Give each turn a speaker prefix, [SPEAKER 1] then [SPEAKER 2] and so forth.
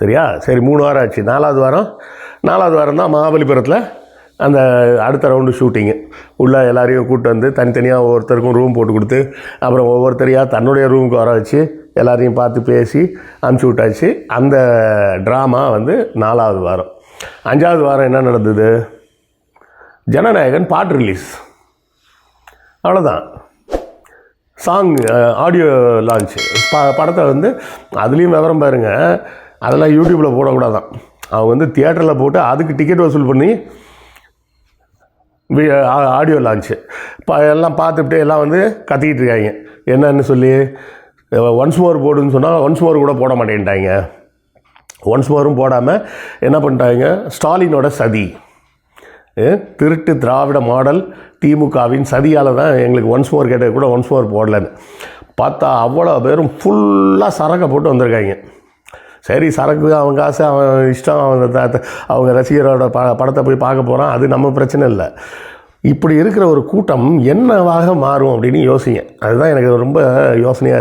[SPEAKER 1] சரியா? சரி மூணு வாரம் ஆச்சு. நாலாவது வாரம் நாலாவது வாரம் தான் மகாபலிபுரத்தில் அந்த அடுத்த ரவுண்டு ஷூட்டிங்கு உள்ளே எல்லாரையும் கூப்பிட்டு வந்து தனித்தனியாக ஒவ்வொருத்தருக்கும் ரூம் போட்டு கொடுத்து அப்புறம் ஒவ்வொருத்தரையாக தன்னுடைய ரூமுக்கு வர வச்சு எல்லாரையும் பார்த்து பேசி அனுப்பிச்சி விட்டாச்சு. அந்த ட்ராமா வந்து நாலாவது வாரம். அஞ்சாவது வாரம் என்ன நடந்தது? ஜனநாயகன் பாட்டு ரிலீஸ் அவ்வளோதான் சாங் ஆடியோ லான்ச் ப படத்தை வந்து அதுலேயும் விவரம் பாருங்கள் அதெல்லாம் யூடியூப்பில் போடக்கூடாதான். அவங்க வந்து தியேட்டரில் போட்டு அதுக்கு டிக்கெட் வசூல் பண்ணி ஆடியோ லான்ச்சு இப்போ எல்லாம் பார்த்துட்டு எல்லாம் வந்து கத்திக்கிட்டு இருக்காங்க. என்னன்னு சொல்லி ஒன்ஸ் மோர் போடுன்னு சொன்னால் ஒன்ஸ் மோர் கூட போட மாட்டேன்ட்டாங்க. ஒன்ஸ் மோரும் போடாமல் என்ன பண்ணிட்டாங்க? ஸ்டாலினோட சதி. திருட்டு திராவிட மாடல் திமுகவின் சதியால் தான் எங்களுக்கு ஒன்ஸ் மோர் கேட்டது கூட ஒன்ஸ் மோர் போடலன்னு. பார்த்தா அவ்வளோ பேரும் ஃபுல்லாக சரக்கை போட்டு வந்திருக்காங்க. சரி சரக்கு அவன் காசு அவன் இஷ்டம் அவங்க த- அவங்க ரசிகரோட ப படத்தை போய் பார்க்க போகிறான் அது நம்ம பிரச்சனை இல்லை. இப்படி இருக்கிற ஒரு கூட்டம் என்னவாக மாறும் அப்படின்னு யோசிங்க. அதுதான் எனக்கு ரொம்ப யோசனையாக இருக்குது